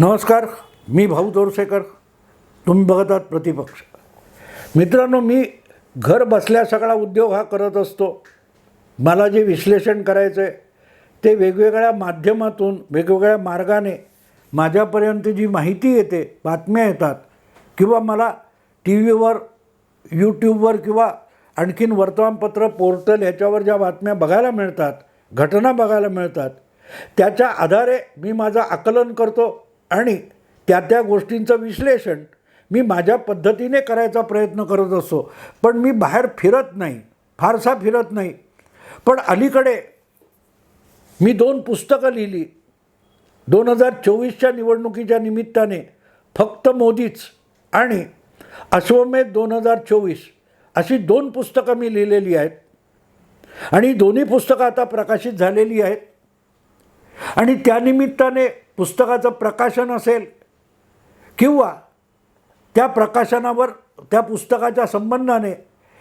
नमस्कार मी भाऊ जोरसेकर. तुम्ही बघत आहात प्रतिपक्ष. मित्रांनो मी घर बसल्या सगळा उद्योग हा करत असतो. मला जे विश्लेषण करायचं आहे ते वेगवेगळ्या माध्यमातून वेगवेगळ्या मार्गाने माझ्यापर्यंत जी माहिती येते बातम्या येतात किंवा मला टी व्हीवर यूट्यूबवर किंवा आणखीन वर्तमानपत्र पोर्टल ह्याच्यावर ज्या बातम्या बघायला मिळतात घटना बघायला मिळतात त्याच्या आधारे मी माझं आकलन करतो. आणि त्या त्या गोष्टींचं विश्लेषण मी माझ्या पद्धतीने करायचा प्रयत्न करत असतो पण मी बाहेर फिरत नाही फारसा फिरत नाही. पण अलीकडे मी दोन पुस्तकं लिहिली. दोन हजार चोवीसच्या निवडणुकीच्या निमित्ताने फक्त मोदीच आणि अश्वमेध दोन हजार चोवीस अशी दोन पुस्तकं मी लिहिलेली आहेत. आणि दोन्ही पुस्तकं आता प्रकाशित झालेली आहेत. आणि त्यानिमित्ताने पुस्तकाचं प्रकाशन असेल किंवा त्या प्रकाशनावर त्या पुस्तकाच्या संबंधाने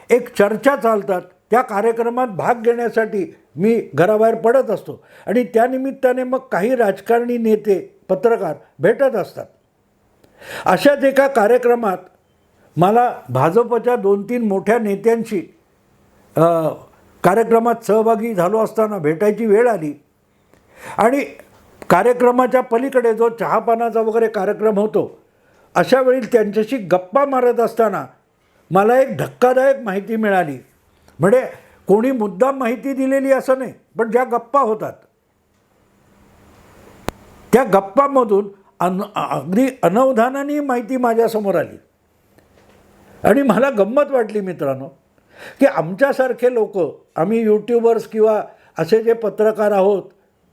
एक चर्चा चालतात त्या कार्यक्रमात भाग घेण्यासाठी मी घराबाहेर पडत असतो. आणि त्यानिमित्ताने मग काही राजकारणी नेते पत्रकार भेटत असतात. अशाच एका कार्यक्रमात मला भाजपच्या दोन तीन मोठ्या नेत्यांशी कार्यक्रमात सहभागी झालो असताना भेटायची वेळ आली. आणि कार्यक्रमाच्या पलीकडे जो चहापानाचा वगैरे कार्यक्रम होतो अशा वेळी त्यांच्याशी गप्पा मारत असताना मला एक धक्कादायक माहिती मिळाली. म्हणजे कोणी मुद्दाम माहिती दिलेली असं नाही पण ज्या गप्पा होतात. त्या गप्पामधून अन अगदी अनवधानाने माहिती माझ्यासमोर आली. आणि मला गंमत वाटली मित्रांनो की आमच्यासारखे लोक आम्ही यूट्यूबर्स किंवा असे जे पत्रकार आहोत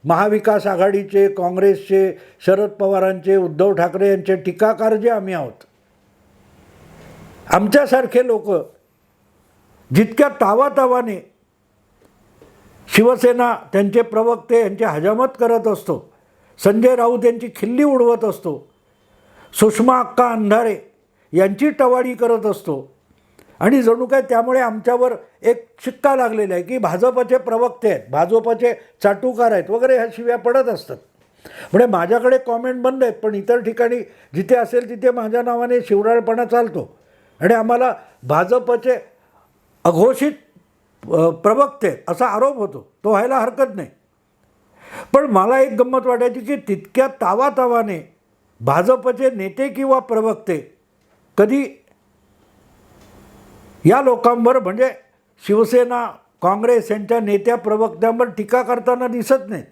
महाविकास आघाडीचे काँग्रेसचे शरद पवारांचे उद्धव ठाकरे यांचे टीकाकार जे आम्ही आहोत. आमच्यासारखे लोक जितक्या तावातावाने शिवसेना त्यांचे प्रवक्ते यांची हजामत करत असतो संजय राऊत यांची खिल्ली उडवत असतो सुषमा अक्का अंधारे यांची टवाळी करत असतो आणि जणू काय त्यामुळे आमच्यावर एक शिक्का लागलेला आहे की भाजपचे प्रवक्ते आहेत भाजपचे चाटुकार आहेत वगैरे ह्या शिव्या पडत असतात. म्हणजे माझ्याकडे कॉमेंट बंद आहेत पण इतर ठिकाणी जिथे असेल तिथे माझ्या नावाने शिवराळपणा चालतो. आणि आम्हाला भाजपचे अघोषित प्रवक्ते असा आरोप होतो. तो व्हायला हरकत नाही. पण मला एक गंमत वाटायची की तितक्या तावातावाने भाजपचे नेते किंवा प्रवक्ते कधी या लोकांवर म्हणजे शिवसेना काँग्रेस यांच्या नेत्या प्रवक्त्यांवर टीका करताना दिसत नाहीत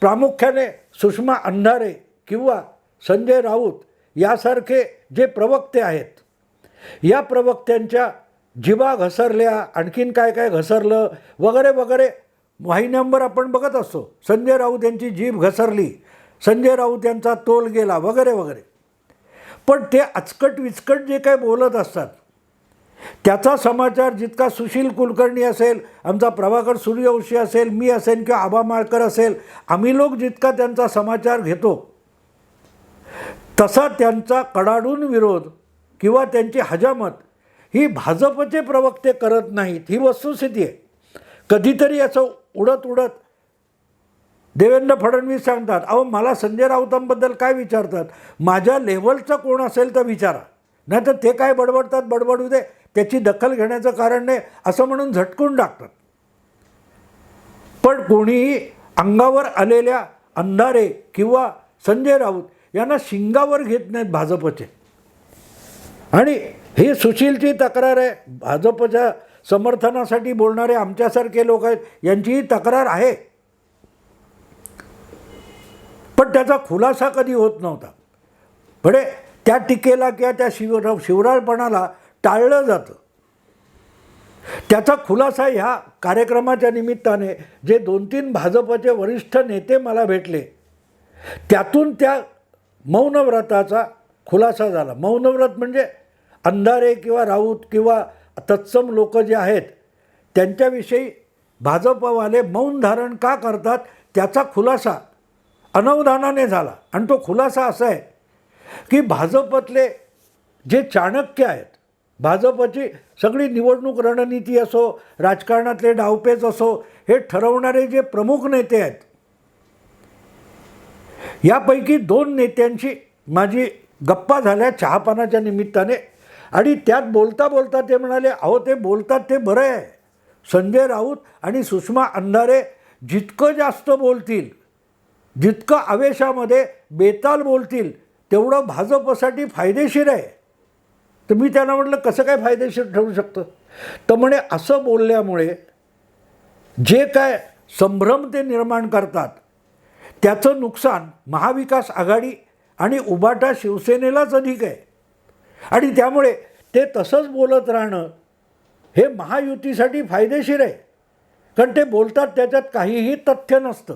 प्रामुख्याने सुषमा अंधारे किंवा संजय राऊत यासारखे जे प्रवक्ते आहेत या प्रवक्त्यांच्या जिबा घसरल्या आणखीन काय काय घसरलं वगैरे वगैरे वाहिन्यांवर आपण बघत असतो. संजय राऊत यांची जीभ घसरली संजय राऊत यांचा तोल गेला वगैरे वगैरे. पण ते अचकट विचकट जे काय बोलत असतात त्याचा समाचार जितका सुशील कुलकर्णी असेल आमचा प्रभाकर सूर्यवंशी असेल मी असेल किंवा आबा माळकर असेल आम्ही लोक जितका त्यांचा समाचार घेतो तसा त्यांचा कडाडून विरोध किंवा त्यांची हजामत ही भाजपचे प्रवक्ते करत नाहीत ही वस्तुस्थिती आहे. कधीतरी असं उडत उडत देवेंद्र फडणवीस सांगतात अहो मला संजय राऊतांबद्दल काय विचारतात? माझ्या लेवलचं कोण असेल तर विचारा. नाही तर ते काय बडबडतात? बडबडू दे. त्याची दखल घेण्याचं कारण नाही असं म्हणून झटकून टाकतात. पण कोणीही अंगावर आलेल्या अंधारे किंवा संजय राऊत यांना शिंगावर घेत नाहीत भाजपचे. आणि ही सुशीलची तक्रार आहे भाजपच्या समर्थनासाठी बोलणारे आमच्यासारखे लोक आहेत यांचीही तक्रार आहे. पण त्याचा खुलासा कधी होत नव्हता. म्हणजे त्या टीकेला किंवा त्या शिव शिवराळपणाला टाळलं जातं. त्याचा खुलासा ह्या कार्यक्रमाच्या निमित्ताने जे दोन तीन भाजपचे वरिष्ठ नेते मला भेटले त्यातून त्या मौनव्रताचा खुलासा झाला. मौनव्रत म्हणजे अंधारे किंवा राऊत किंवा तत्सम लोक जे आहेत त्यांच्याविषयी भाजपवाले मौन धारण का करतात त्याचा खुलासा अनवधानाने झाला. आणि तो खुलासा असा आहे की भाजपतले जे चाणक्य आहेत भाजपची सगळी निवडणूक रणनीती असो राजकारणातले डावपेच असो हे ठरवणारे जे प्रमुख नेते आहेत यापैकी दोन नेत्यांशी माझी गप्पा झाल्या चहापानाच्या निमित्ताने. आणि त्यात बोलता बोलता ते म्हणाले अहो ते बोलतात ते बरं आहे. संजय राऊत आणि सुषमा अंधारे जितकं जास्त बोलतील जितकं आवेशामध्ये बेताल बोलतील तेवढं भाजपसाठी फायदेशीर आहे. तर मी त्यांना म्हटलं कसं काय फायदेशीर ठरू शकतं? तर म्हणे असं बोलल्यामुळे जे काय संभ्रम ते निर्माण करतात त्याचं नुकसान महाविकास आघाडी आणि उबाटा शिवसेनेलाच अधिक आहे. आणि त्यामुळे ते तसंच बोलत राहणं हे महायुतीसाठी फायदेशीर आहे. कारण ते बोलतात त्याच्यात काहीही तथ्य नसतं.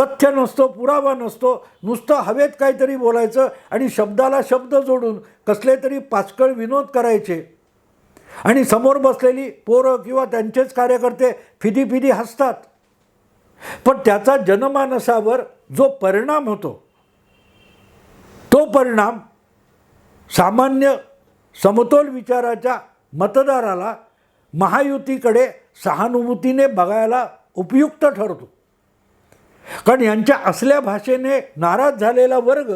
तथ्य नसतो पुरावा नसतो नुसतं हवेत काहीतरी बोलायचं आणि शब्दाला शब्द जोडून कसले तरी पाचकळ विनोद करायचे. आणि समोर बसलेली पोरं किंवा त्यांचेच कार्यकर्ते फिदी फिदी हसतात. पण त्याचा जनमानसावर जो परिणाम होतो तो परिणाम सामान्य समतोल विचाराच्या मतदाराला महायुतीकडे सहानुभूतीने बघायला उपयुक्त ठरतो. कारण यांच्या असल्या भाषेने नाराज झालेला वर्ग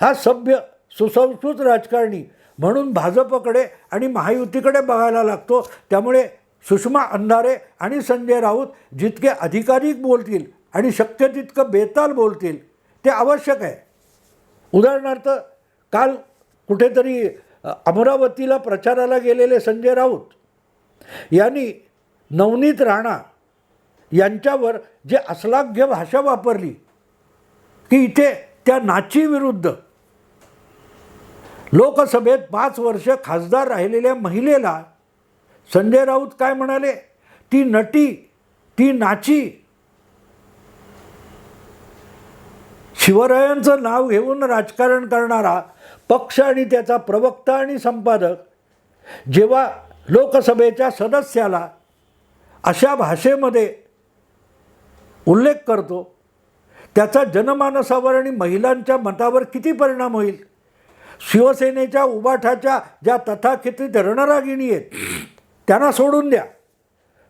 हा सभ्य सुसंस्कृत राजकारणी म्हणून भाजपकडे आणि महायुतीकडे बघायला लागतो. त्यामुळे सुषमा अंधारे आणि संजय राऊत जितके अधिकाधिक बोलतील आणि शक्य तितकं बेताल बोलतील ते आवश्यक आहे. उदाहरणार्थ काल कुठेतरी अमरावतीला प्रचाराला गेलेले संजय राऊत यांनी नवनीत राणा यांच्यावर जे अश्लाघ्य भाषा वापरली की इथे त्या नाचीविरुद्ध लोकसभेत पाच वर्ष खासदार राहिलेल्या महिलेला संजय राऊत काय म्हणाले? ती नटी ती नाची. शिवरायांचं नाव घेऊन राजकारण करणारा पक्ष आणि त्याचा प्रवक्ता आणि संपादक जेव्हा लोकसभेच्या सदस्याला अशा भाषेमध्ये उल्लेख करतो त्याचा जनमानसावर आणि महिलांच्या मतावर किती परिणाम होईल? शिवसेनेच्या उबाठाच्या ज्या तथाकथित रणरागिणी आहेत त्यांना सोडून द्या.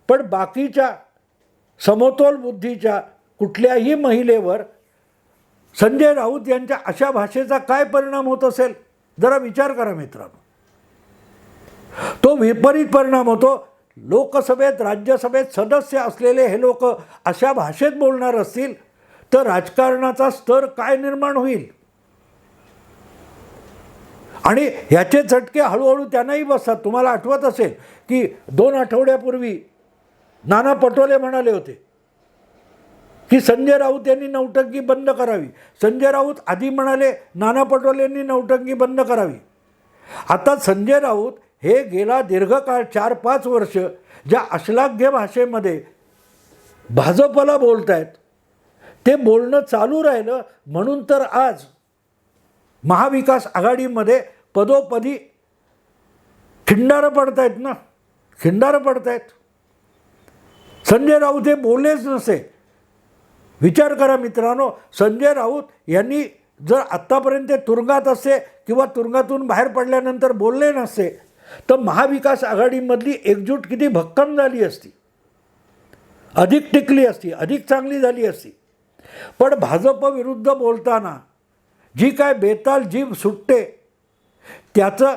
पण बाकीच्या समतोल बुद्धीच्या कुठल्याही महिलेवर संजय राऊत यांच्या अशा भाषेचा काय परिणाम होत असेल? जरा विचार करा मित्रांनो. तो विपरीत परिणाम होतो. लोकसभेत राज्यसभेत सदस्य असलेले हे लोक अशा भाषेत बोलणार असतील तर राजकारणाचा स्तर काय निर्माण होईल? आणि ह्याचे झटके हळूहळू त्यांनाही बसतात. तुम्हाला आठवत असेल की दोन आठवड्यापूर्वी नाना पटोले म्हणाले होते की संजय राऊत यांनी नौटंकी बंद करावी. संजय राऊत आधी म्हणाले नाना पटोलेंनी नौटंकी बंद करावी. आता संजय राऊत हे गेला दीर्घकाळ चार पाच वर्ष ज्या अश्लाघ्य भाषेमध्ये भाजपला बोलत आहेत ते बोलणं चालू राहिलं म्हणून तर आज महाविकास आघाडीमध्ये पदोपदी खिंडारं पडत आहेत ना? खिंडारं पडत आहेत संजय राऊत हे बोललेच नसे. विचार करा मित्रांनो संजय राऊत यांनी जर आत्तापर्यंत ते तुरुंगात असते किंवा तुरुंगातून बाहेर पडल्यानंतर बोलले नसते तर महाविकास आघाडीमधली एकजूट किती भक्कम झाली असती. अधिक टिकली असती अधिक चांगली झाली असती. पण भाजप विरुद्ध बोलताना जी काय बेताल जीव सुटते त्याचं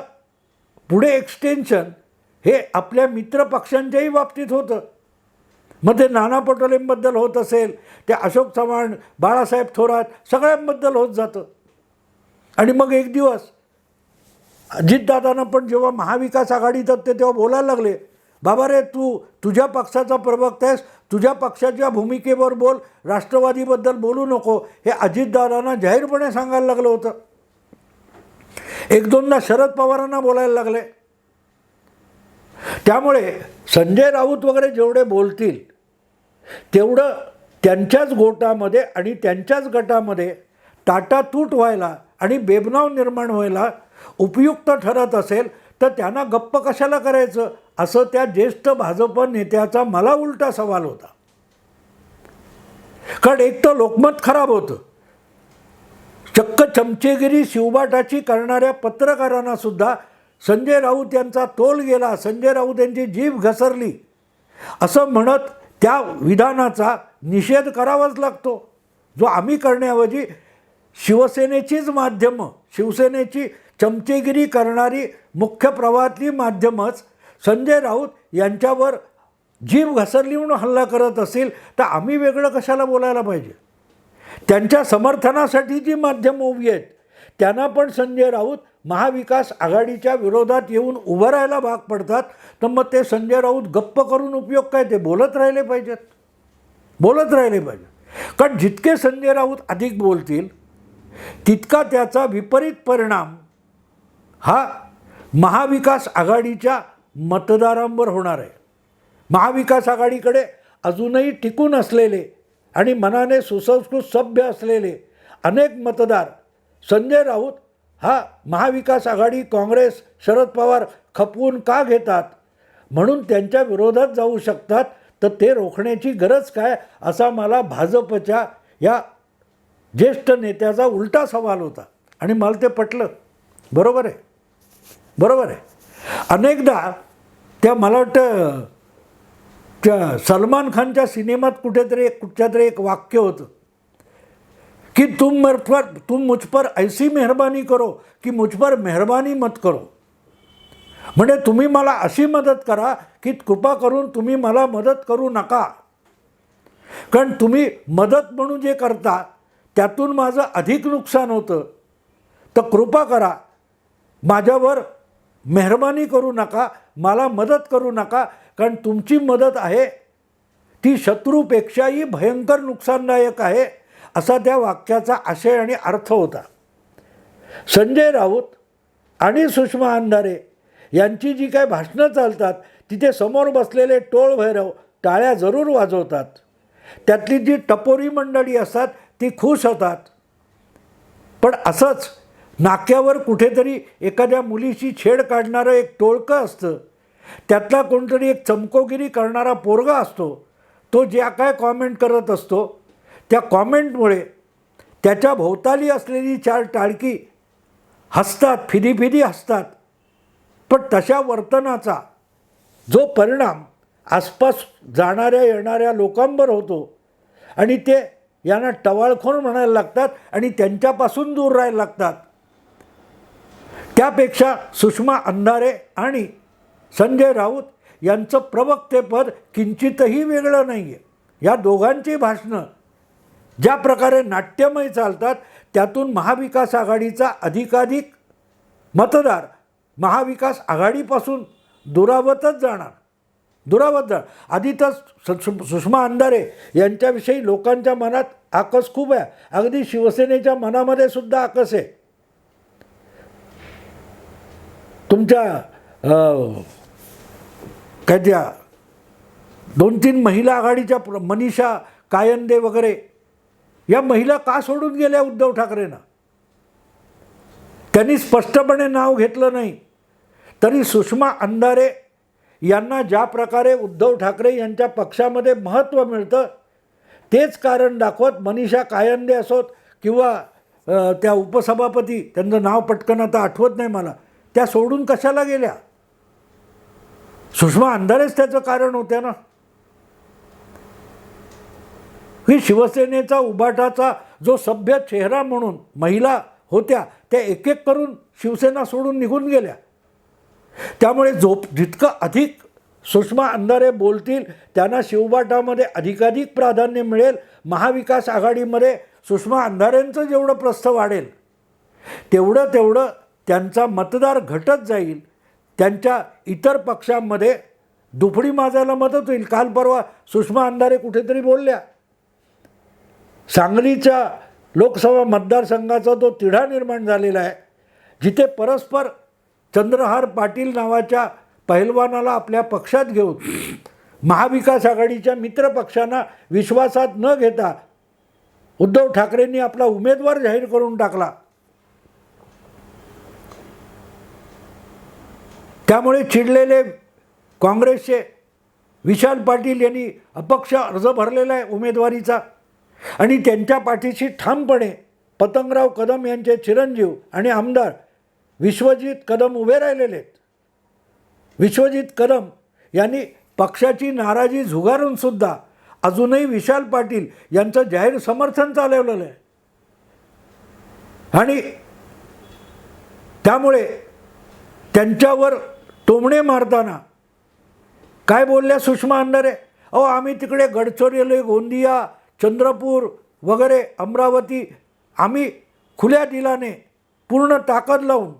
पुढे एक्सटेन्शन हे आपल्या मित्रपक्षांच्याही बाबतीत होतं. मग ते नाना पटोलेंबद्दल होत असेल ते अशोक चव्हाण बाळासाहेब थोरात सगळ्यांबद्दल होत जातं. आणि मग एक दिवस अजितदादांना पण जेव्हा महाविकास आघाडीत होते तेव्हा बोलायला लागले. बाबा रे तू तुझ्या पक्षाचा प्रवक्ता आहेस. तुझ्या पक्षाच्या भूमिकेवर बोल. राष्ट्रवादीबद्दल बोलू नको. हे अजितदादांना जाहीरपणे सांगायला लागलं होतं. एक दोनदा शरद पवारांना बोलायला लागले. त्यामुळे संजय राऊत वगैरे जेवढे बोलतील तेवढं त्यांच्याच गोटामध्ये आणि त्यांच्याच गटामध्ये ताटातूट व्हायला आणि बेबनाव निर्माण व्हायला उपयुक्त ठरत असेल तर त्यांना गप्प कशाला करायचं? असं त्या ज्येष्ठ भाजप नेत्याचा मला उलटा सवाल होता. कारण एक तर लोकमत खराब होतं. चक्क चमचेगिरी शिवबाटाची करणाऱ्या पत्रकारांना सुद्धा संजय राऊत यांचा तोल गेला संजय राऊत यांची जीभ घसरली. असं म्हणत त्या विधानाचा निषेध करावाच लागतो. जो आम्ही करण्याऐवजी शिवसेनेचीच माध्यमं शिवसेनेची चमचेगिरी करणारी मुख्य प्रवाहातली माध्यमच संजय राऊत यांच्यावर जीव घसरली म्हणून हल्ला करत असेल तर आम्ही वेगळं कशाला बोलायला पाहिजे? त्यांच्या समर्थनासाठी जी माध्यमं उभी आहेत त्यांना पण संजय राऊत महाविकास आघाडीच्या विरोधात येऊन उभं राहायला भाग पडतात. तर मग ते संजय राऊत गप्प करून उपयोग काय? ते बोलत राहिले पाहिजेत. बोलत राहिले पाहिजे कारण जितके संजय राऊत अधिक बोलतील तितका त्याचा विपरीत परिणाम हा महाविकास आघाडीच्या मतदारांवर होणार आहे. महाविकास आघाडीकडे अजूनही टिकून असलेले आणि मनाने सुसंस्कृत सभ्य असलेले अनेक मतदार संजय राऊत हा महाविकास आघाडी काँग्रेस शरद पवार खपवून का घेतात? म्हणून त्यांच्या विरोधात जाऊ शकतात तर ते रोखण्याची गरज काय असा मला भाजपच्या या ज्येष्ठ नेत्याचा उलटा सवाल होता. आणि मला ते पटलं. बरोबर आहे? बरोबर आहे. अनेकदा त्या मला वाटतं त्या सलमान खानच्या सिनेमात कुठेतरी एक कुठच्या तरी एक वाक्य होतं कि तुम मेरे पर तुम मुझ पर ऐसी मेहरबानी करो की मुझ पर मेहरबानी मत करो. म्हणजे तुम्ही मला अशी मदत करा की कृपा करून तुम्ही मला मदत करू नका. कारण तुम्ही मदत म्हणून जे करता त्यातून माझं अधिक नुकसान होतं. तर कृपा करा. माझ्यावर मेहरबानी करू नका मला मदत करू नका कारण तुमची मदत आहे. ती शत्रूपेक्षाही भयंकर नुकसानदायक आहे असा त्या वाक्याचा आशय आणि अर्थ होता. संजय राऊत आणि सुषमा अंधारे यांची जी काय भाषणं चालतात तिथे समोर बसलेले टोळ भैरव टाळ्या जरूर वाजवतात. त्यातली जी टपोरी मंडळी असतात ती खुश होतात. पण असंच नाक्यावर कुठेतरी एखाद्या मुलीची छेड काढणारं एक टोळकं असतं. त्यातला कोणतरी एक चमकोगिरी करणारा पोरगा असतो. तो ज्या काय कॉमेंट करत असतो त्या कॉमेंटमुळे त्याच्या भोवताली असलेली चार टाळकी हसतात फिदी फिदी हसतात. पण तशा वर्तनाचा जो परिणाम आसपास जाणाऱ्या येणाऱ्या लोकांवर होतो आणि ते यांना टवाळखोर म्हणायला लागतात आणि त्यांच्यापासून दूर राहायला लागतात त्यापेक्षा सुषमा अंधारे आणि संजय राऊत यांचं प्रवक्तेपद किंचितही वेगळं नाही आहे या दोघांची भाषणं ज्या प्रकारे नाट्यमय चालतात त्यातून महाविकास आघाडीचा अधिकाधिक मतदार महाविकास आघाडीपासून दुरावतच जाणार. दुरावत जाणार. आधी तर सुषमा अंधारे यांच्याविषयी लोकांच्या मनात आकस खूप आहे. अगदी शिवसेनेच्या मनामध्ये सुद्धा आकस आहे. तुमच्या काय त्या दोन तीन महिला आघाडीच्या प्र- मनीषा कायंदे वगैरे या महिला का सोडून गेल्या उद्धव ठाकरेंना? त्यांनी स्पष्टपणे नाव घेतलं नाही. तरी सुषमा अंधारे यांना ज्या प्रकारे उद्धव ठाकरे यांच्या पक्षामध्ये महत्त्व मिळतं तेच कारण दाखवत मनीषा कायंदे असोत किंवा त्या उपसभापती त्यांचं नाव पटकन आता आठवत नाही मला. त्या सोडून कशाला गेल्या? सुषमा अंधारेच त्याचं कारण होत्या ना. ही शिवसेनेचा उभाटाचा जो सभ्य चेहरा म्हणून महिला होत्या त्या एक एक करून शिवसेना सोडून निघून गेल्या. त्यामुळे झोप जितकं अधिक सुषमा अंधारे बोलतील त्यांना शिवबाटामध्ये अधिकाधिक प्राधान्य मिळेल. महाविकास आघाडीमध्ये सुषमा अंधारेंचं जेवढं प्रस्थ वाढेल तेवढं तेवढं त्यांचा मतदार घटत जाईल त्यांच्या इतर पक्षांमध्ये दुफडी माजायला मदत होईल. काल परवा सुषमा अंधारे कुठेतरी बोलल्या. सांगलीच्या लोकसभा मतदारसंघाचा तो तिढा निर्माण झालेला आहे जिथे परस्पर चंद्रहार पाटील नावाच्या पहिलवानाला आपल्या पक्षात घेऊन महाविकास आघाडीच्या मित्रपक्षांना विश्वासात न घेता उद्धव ठाकरेंनी आपला उमेदवार जाहीर करून टाकला. त्यामुळे चिडलेले काँग्रेसचे विशाल पाटील यांनी अपक्ष अर्ज भरलेला आहे उमेदवारीचा. आणि त्यांच्या पाठीशी ठामपणे पतंगराव कदम यांचे चिरंजीव आणि आमदार विश्वजित कदम उभे राहिलेले आहेत. विश्वजित कदम यांनी पक्षाची नाराजी झुगारूनसुद्धा अजूनही विशाल पाटील यांचं जाहीर समर्थन चालवलेलं आहे. आणि त्यामुळे त्यांच्यावर टोमणे मारताना. काय बोलल्या सुषमा अंधारे अहो आम्ही तिकडे गडचिरोली गोंदिया चंद्रपूर वगैरे अमरावती आम्ही खुल्या दिलाने पूर्ण ताकद लावून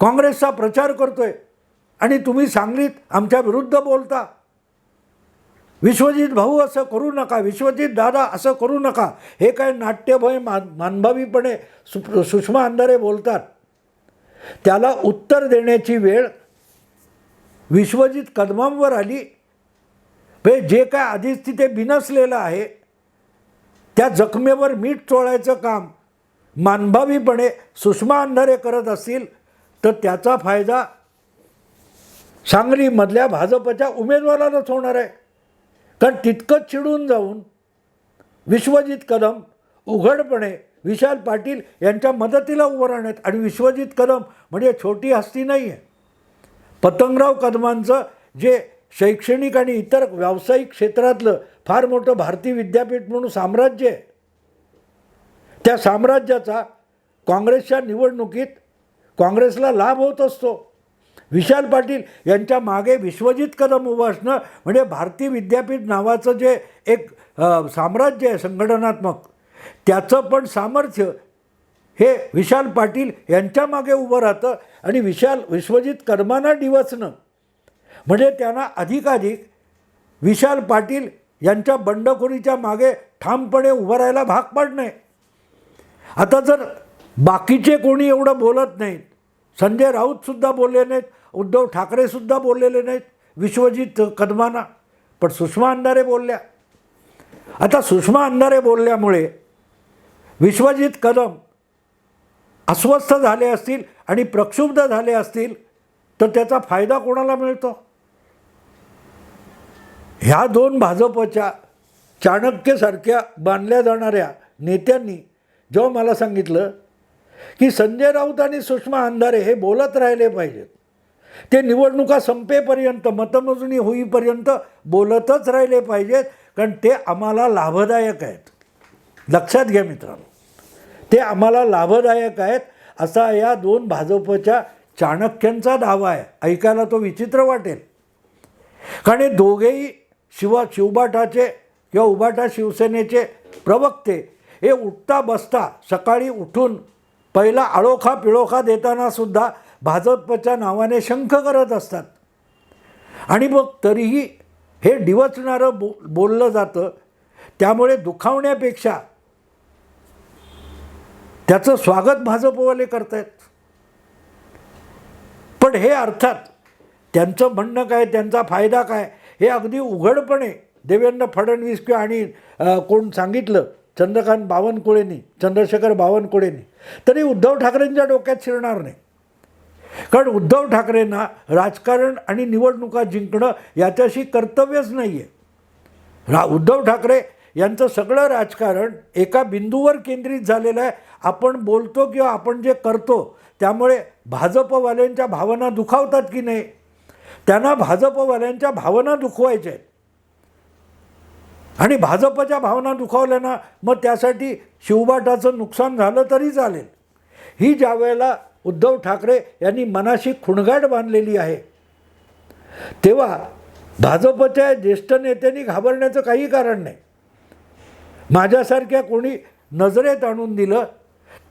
काँग्रेसचा प्रचार करतोय. आणि तुम्ही सांगलीत आमच्या विरुद्ध बोलता. विश्वजित भाऊ असं करू नका विश्वजित दादा असं करू नका. हे काय नाट्यभय मान मानभावीपणे सु सुषमा अंधारे बोलतात. त्याला उत्तर देण्याची वेळ विश्वजित कदमांवर आली. म्हणजे जे काय आधीच तिथे बिनसलेलं आहे त्या जखमेवर मीठ चोळायचं काम मानभावीपणे सुषमा अंधारे करत असतील तर त्याचा फायदा सांगलीमधल्या भाजपच्या उमेदवारालाच होणार आहे. कारण तितकंच चिडून जाऊन विश्वजित कदम उघडपणे विशाल पाटील यांच्या मदतीला उभं राहण्यात. आणि विश्वजित कदम म्हणजे छोटी हस्ती नाही आहे पतंगराव कदमांचं जे शैक्षणिक आणि इतर व्यावसायिक क्षेत्रातलं फार मोठं भारतीय विद्यापीठ म्हणून साम्राज्य आहे त्या साम्राज्याचा काँग्रेसच्या निवडणुकीत काँग्रेसला लाभ होत असतो. विशाल पाटील यांच्या मागे विश्वजित कदम उभं असणं म्हणजे भारतीय विद्यापीठ नावाचं जे एक साम्राज्य आहे संघटनात्मक त्याचं पण सामर्थ्य हे विशाल पाटील यांच्या मागे उभं राहतं आणि विशाल विश्वजित कर्मांना डिवचणं. म्हणजे त्यांना अधिकाधिक विशाल पाटील यांच्या बंडखोरीच्या मागे ठामपणे उभं राहायला भाग पाडणे. आता जर बाकीचे कोणी एवढं बोलत नाहीत संजय राऊतसुद्धा बोलले नाहीत उद्धव ठाकरेसुद्धा बोललेले नाहीत विश्वजित कदमाना पण सुषमा अंधारे बोलल्या. आता सुषमा अंधारे बोलल्यामुळे विश्वजित कदम अस्वस्थ झाले असतील आणि प्रक्षुब्ध झाले असतील तर त्याचा फायदा कोणाला मिळतो? ह्या दोन भाजपच्या चाणक्यसारख्या बांधल्या जाणाऱ्या नेत्यांनी जेव्हा मला सांगितलं की संजय राऊत आणि सुषमा अंधारे हे बोलत राहिले पाहिजेत ते निवडणुका संपेपर्यंत मतमोजणी होईपर्यंत बोलतच राहिले पाहिजेत कारण ते आम्हाला लाभदायक आहेत. लक्षात घ्या मित्रांनो. ते आम्हाला लाभदायक आहेत असा या दोन भाजपच्या चाणक्यांचा दावा आहे. ऐकायला तो विचित्र वाटेल. कारण हे दोघेही शिवा शिवबाटाचे किंवा उबाटा शिवसेनेचे प्रवक्ते हे उठता बसता सकाळी उठून पहिला आळोखा पिळोखा देतानासुद्धा भाजपच्या नावाने शंख करत असतात. आणि मग तरीही हे डिवचणारं बो बोललं जातं. त्यामुळे दुखावण्यापेक्षा त्याचं स्वागत भाजपवाले करतायत. पण हे अर्थात त्यांचं म्हणणं काय त्यांचा फायदा काय हे अगदी उघडपणे देवेंद्र फडणवीस किंवा आणि कोण सांगितलं चंद्रकांत बावनकुळेंनी चंद्रशेखर बावनकुळेंनी तरी उद्धव ठाकरेंच्या डोक्यात शिरणार नाही. कारण उद्धव ठाकरेंना राजकारण आणि निवडणुका जिंकणं याच्याशी कर्तव्यच नाही आहे रा उद्धव ठाकरे यांचं सगळं राजकारण एका बिंदूवर केंद्रित झालेलं आहे. आपण बोलतो किंवा आपण जे करतो त्यामुळे भाजपवाल्यांच्या भावना दुखावतात की नाही? त्यांना भाजपवाल्यांच्या भावना दुखवायच्या आहेत. आणि भाजपच्या भावना दुखावल्यानं मग त्यासाठी शिवबाटाचं नुकसान झालं तरी चालेल. ही ज्या वेळेला उद्धव ठाकरे यांनी मनाशी खुणगाट बांधलेली आहे तेव्हा भाजपच्या ज्येष्ठ नेत्यांनी घाबरण्याचं काही कारण नाही. माझ्यासारख्या कोणी नजरेत आणून दिलं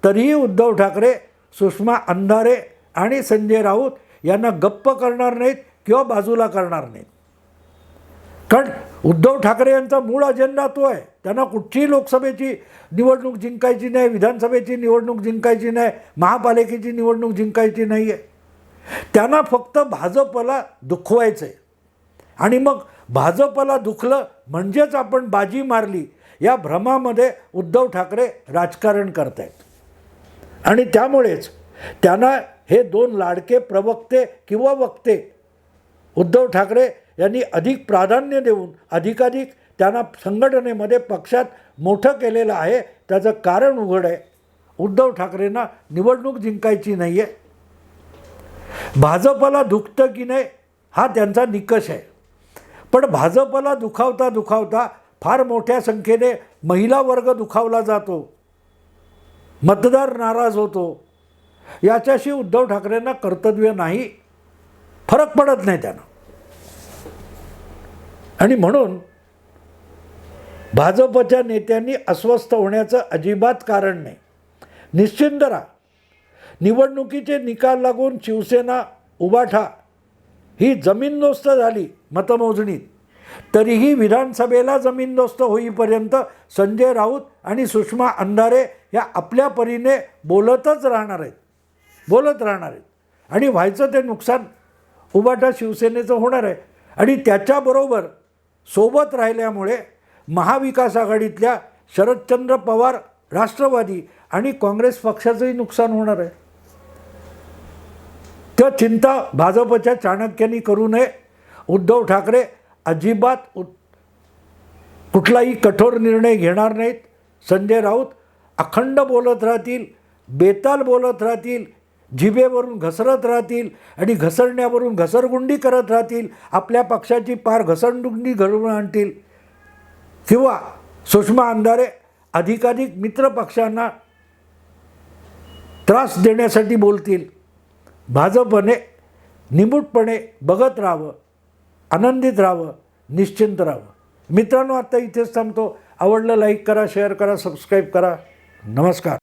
तरीही उद्धव ठाकरे सुषमा अंधारे आणि संजय राऊत यांना गप्प करणार नाहीत किंवा बाजूला करणार नाहीत. कारण उद्धव ठाकरे यांचा मूळ अजेंडा तो आहे. त्यांना कुठचीही लोकसभेची निवडणूक जिंकायची नाही विधानसभेची निवडणूक जिंकायची नाही महापालिकेची निवडणूक जिंकायची नाही आहे त्यांना फक्त भाजपला दुखवायचं आहे आणि मग भाजपला दुखलं म्हणजेच आपण बाजी मारली या भ्रमामध्ये उद्धव ठाकरे राजकारण करत आहेत आणि त्यामुळेच त्यांना हे दोन लाडके प्रवक्ते किंवा वक्ते उद्धव ठाकरे यांनी अधिक प्राधान्य देऊन अधिकाधिक त्यांना संघटनेमध्ये पक्षात मोठं केलेलं आहे. त्याचं कारण उघड आहे. उद्धव ठाकरेंना निवडणूक जिंकायची नाही आहे भाजपला दुखतं की नाही हा त्यांचा निकष आहे. पण भाजपला दुखावता दुखावता फार मोठ्या संख्येने महिला वर्ग दुखावला जातो. मतदार नाराज होतो. याच्याशी उद्धव ठाकरेंना कर्तव्य नाही. फरक पडत नाही त्यानं. आणि म्हणून भाजपच्या नेत्यांनी अस्वस्थ होण्याचं अजिबात कारण नाही. निश्चिंत राहा. निवडणुकीचे निकाल लागून शिवसेना उबाठा ही जमीनदोस्त झाली मतमोजणीत. तरीही विधानसभेला जमीनदोस्त होईपर्यंत संजय राऊत आणि सुषमा अंधारे या आपल्या परीने बोलतच राहणार आहेत. बोलत राहणार आहेत. आणि व्हायचं ते नुकसान उबाटा शिवसेनेचं होणार आहे. आणि त्याच्याबरोबर सोबत राहिल्यामुळे महाविकास आघाडीतल्या शरदचंद्र पवार राष्ट्रवादी आणि काँग्रेस पक्षाचंही नुकसान होणार आहे. त्या चिंता भाजपच्या चाणक्यांनी करू नये. उद्धव ठाकरे अजिबात उ कुठलाही कठोर निर्णय घेणार नाहीत. संजय राऊत अखंड बोलत राहतील बेताल बोलत राहतील जिभेवरून घसरत राहतील आणि घसरण्यावरून घसरगुंडी करत राहतील. आपल्या पक्षाची पार घसरगुंडी घडवून आणतील. किंवा सुषमा अंधारे अधिकाधिक मित्र पक्षांना त्रास देण्यासाठी बोलतील. भाजपने निमूटपणे बघत राहावं. आनंदित राहावं निश्चिंत राहावं. मित्रांनो आत्ता इथेच थांबतो. आवडलं लाईक करा शेअर करा सबस्क्राईब करा. नमस्कार.